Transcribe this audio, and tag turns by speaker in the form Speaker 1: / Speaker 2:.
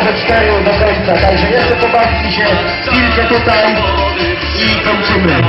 Speaker 1: może cztery do końca. Także jeszcze pobawmy się chwilkę tutaj i kończymy.